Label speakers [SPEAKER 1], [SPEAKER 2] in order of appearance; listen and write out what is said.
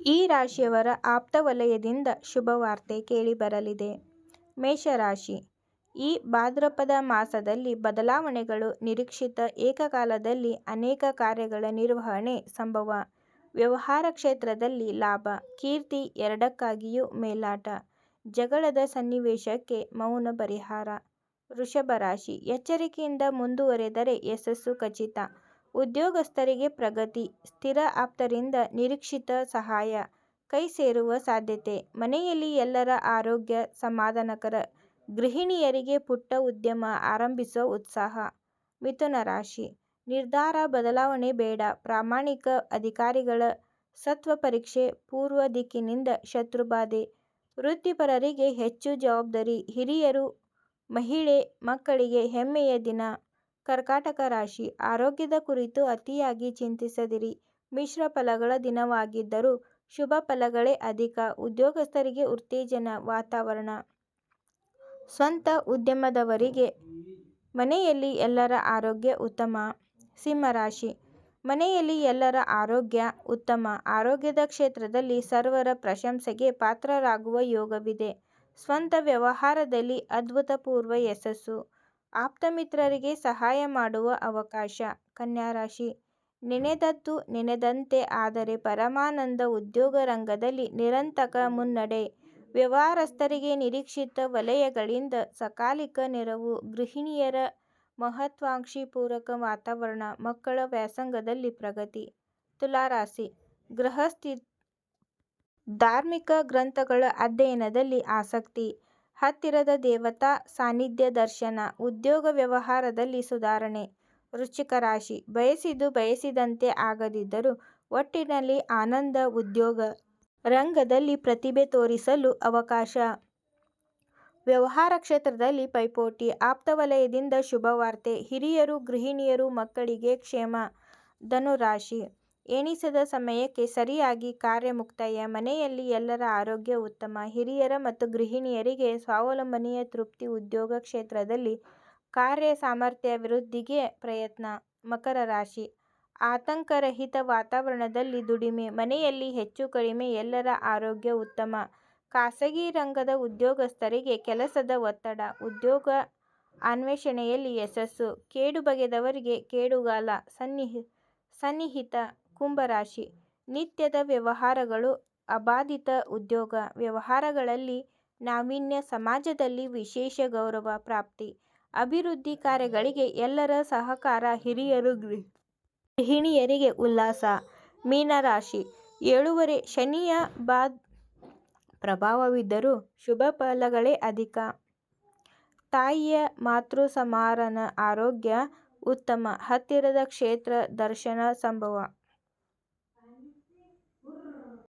[SPEAKER 1] ಈ ರಾಶಿಯವರ ಆಪ್ತ ವಲಯದಿಂದ ಶುಭವಾರ್ತೆ ಕೇಳಿಬರಲಿದೆ. ಮೇಷರಾಶಿ: ಈ ಭಾದ್ರಪದ ಮಾಸದಲ್ಲಿ ಬದಲಾವಣೆಗಳು ನಿರೀಕ್ಷಿತ ಏಕಕಾಲದಲ್ಲಿ ಅನೇಕ ಕಾರ್ಯಗಳ ನಿರ್ವಹಣೆ ಸಂಭವ. ವ್ಯವಹಾರ ಕ್ಷೇತ್ರದಲ್ಲಿ ಲಾಭ, ಕೀರ್ತಿ ಎರಡಕ್ಕಾಗಿಯೂ ಮೇಲಾಟ. ಜಗಳದ ಸನ್ನಿವೇಶಕ್ಕೆ ಮೌನ ಪರಿಹಾರ. ವೃಷಭ ರಾಶಿ ಎಚ್ಚರಿಕೆಯಿಂದ ಮುಂದುವರೆದರೆ ಯಶಸ್ಸು ಖಚಿತ. ಉದ್ಯೋಗಸ್ಥರಿಗೆ ಪ್ರಗತಿ. ಸ್ಥಿರ ಆಪ್ತರಿಂದ ನಿರೀಕ್ಷಿತ ಸಹಾಯ ಕೈ ಸೇರುವ ಸಾಧ್ಯತೆ. ಮನೆಯಲ್ಲಿ ಎಲ್ಲರ ಆರೋಗ್ಯ ಸಮಾಧಾನಕರ. ಗೃಹಿಣಿಯರಿಗೆ ಪುಟ್ಟ ಉದ್ಯಮ ಆರಂಭಿಸುವ ಉತ್ಸಾಹ. ಮಿಥುನ ರಾಶಿ: ನಿರ್ಧಾರ ಬದಲಾವಣೆ ಬೇಡ. ಪ್ರಾಮಾಣಿಕ ಅಧಿಕಾರಿಗಳ ಸತ್ವ ಪರೀಕ್ಷೆ ಪೂರ್ವ ದಿಕ್ಕಿನಿಂದ ಶತ್ರುಬಾಧೆ. ವೃತ್ತಿಪರರಿಗೆ ಹೆಚ್ಚು ಜವಾಬ್ದಾರಿ. ಹಿರಿಯರು, ಮಹಿಳೆ, ಮಕ್ಕಳಿಗೆ ಹೆಮ್ಮೆಯ ದಿನ. ಕರ್ಕಾಟಕ ರಾಶಿ: ಆರೋಗ್ಯದ ಕುರಿತು ಅತಿಯಾಗಿ ಚಿಂತಿಸದಿರಿ. ಮಿಶ್ರ ಫಲಗಳ ದಿನವಾಗಿದ್ದರೂ ಶುಭ ಫಲಗಳೇ ಅಧಿಕ. ಉದ್ಯೋಗಸ್ಥರಿಗೆ ಉತ್ತೇಜನ ವಾತಾವರಣ. ಸ್ವಂತ ಉದ್ಯಮದವರಿಗೆ ಮನೆಯಲ್ಲಿ ಎಲ್ಲರ ಆರೋಗ್ಯ ಉತ್ತಮ. ಸಿಂಹರಾಶಿ: ಮನೆಯಲ್ಲಿ ಎಲ್ಲರ ಆರೋಗ್ಯ ಉತ್ತಮ. ಆರೋಗ್ಯದ ಕ್ಷೇತ್ರದಲ್ಲಿ ಸರ್ವರ ಪ್ರಶಂಸೆಗೆ ಪಾತ್ರರಾಗುವ ಯೋಗವಿದೆ. ಸ್ವಂತ ವ್ಯವಹಾರದಲ್ಲಿ ಅದ್ಭುತಪೂರ್ವ ಯಶಸ್ಸು. ಆಪ್ತಮಿತ್ರರಿಗೆ ಸಹಾಯ ಮಾಡುವ ಅವಕಾಶ. ಕನ್ಯಾ ರಾಶಿ: ನೆನೆದದ್ದು ನೆನೆದಂತೆ ಆದರೆ ಪರಮಾನಂದ. ಉದ್ಯೋಗ ರಂಗದಲ್ಲಿ ನಿರಂತಕ ಮುನ್ನಡೆ. ವ್ಯವಹಾರಸ್ಥರಿಗೆ ನಿರೀಕ್ಷಿತ ವಲಯಗಳಿಂದ ಸಕಾಲಿಕ ನೆರವು. ಗೃಹಿಣಿಯರ ಮಹತ್ವಾಕಾಂಕ್ಷಿ ಪೂರಕ ವಾತಾವರಣ. ಮಕ್ಕಳ ವ್ಯಾಸಂಗದಲ್ಲಿ ಪ್ರಗತಿ. ತುಲಾರಾಶಿ: ಗೃಹಸ್ಥಿ ಧಾರ್ಮಿಕ ಗ್ರಂಥಗಳ ಅಧ್ಯಯನದಲ್ಲಿ ಆಸಕ್ತಿ. ಹತ್ತಿರದ ದೇವತಾ ಸಾನ್ನಿಧ್ಯ ದರ್ಶನ. ಉದ್ಯೋಗ ವ್ಯವಹಾರದಲ್ಲಿ ಸುಧಾರಣೆ. ವೃಶ್ಚಿಕ ರಾಶಿ: ಬಯಸಿದ್ದು ಬಯಸಿದಂತೆ ಆಗದಿದ್ದರೂ ಒಟ್ಟಿನಲ್ಲಿ ಆನಂದ. ಉದ್ಯೋಗ ರಂಗದಲ್ಲಿ ಪ್ರತಿಭೆ ತೋರಿಸಲು ಅವಕಾಶ. ವ್ಯವಹಾರ ಕ್ಷೇತ್ರದಲ್ಲಿ ಪೈಪೋಟಿ. ಆಪ್ತವಲಯದಿಂದ ಶುಭವಾರ್ತೆ. ಹಿರಿಯರು, ಗೃಹಿಣಿಯರು, ಮಕ್ಕಳಿಗೆ ಕ್ಷೇಮ. ಧನು ರಾಶಿ: ಎಣಿಸಿದ ಸಮಯಕ್ಕೆ ಸರಿಯಾಗಿ ಕಾರ್ಯ ಮುಕ್ತಾಯ. ಮನೆಯಲ್ಲಿ ಎಲ್ಲರ ಆರೋಗ್ಯ ಉತ್ತಮ. ಹಿರಿಯರ ಮತ್ತು ಗೃಹಿಣಿಯರಿಗೆ ಸ್ವಾವಲಂಬನೆಯ ತೃಪ್ತಿ. ಉದ್ಯೋಗ ಕ್ಷೇತ್ರದಲ್ಲಿ ಕಾರ್ಯ ಸಾಮರ್ಥ್ಯ ವೃದ್ಧಿಗೆ ಪ್ರಯತ್ನ. ಮಕರ ರಾಶಿ: ಆತಂಕರಹಿತ ವಾತಾವರಣದಲ್ಲಿ ದುಡಿಮೆ. ಮನೆಯಲ್ಲಿ ಹೆಚ್ಚು ಕಡಿಮೆ. ಎಲ್ಲರ ಆರೋಗ್ಯ ಉತ್ತಮ. ಖಾಸಗಿ ರಂಗದ ಉದ್ಯೋಗಸ್ಥರಿಗೆ ಕೆಲಸದ ಒತ್ತಡ. ಉದ್ಯೋಗ ಅನ್ವೇಷಣೆಯಲ್ಲಿ ಯಶಸ್ಸು. ಕೇಡು ಬಗೆದವರಿಗೆ ಕೇಡುಗಾಲ ಸನ್ನಿಹಿ, ಸನ್ನಿಹಿತ. ಕುಂಭ ರಾಶಿ: ನಿತ್ಯದ ವ್ಯವಹಾರಗಳು ಅಬಾಧಿತ. ಉದ್ಯೋಗ ವ್ಯವಹಾರಗಳಲ್ಲಿ ನಾವೀನ್ಯ. ಸಮಾಜದಲ್ಲಿ ವಿಶೇಷ ಗೌರವ ಪ್ರಾಪ್ತಿ. ಅಭಿವೃದ್ಧಿ ಕಾರ್ಯಗಳಿಗೆ ಎಲ್ಲರ ಸಹಕಾರ. ಹಿರಿಯರು, ಗೃಹಿಣಿಯರಿಗೆ ಉಲ್ಲಾಸ. ಮೀನರಾಶಿ ಏಳುವರೆ ಶನಿಯ ಬಾದ್ ಪ್ರಭಾವವಿದ್ದರೂ ಶುಭ ಫಲಗಳೇ ಅಧಿಕ. ತಾಯಿಯ ಮಾತೃ ಸಮಾರನ ಆರೋಗ್ಯ ಉತ್ತಮ. ಹತ್ತಿರದ ಕ್ಷೇತ್ರ ದರ್ಶನ ಸಂಭವ.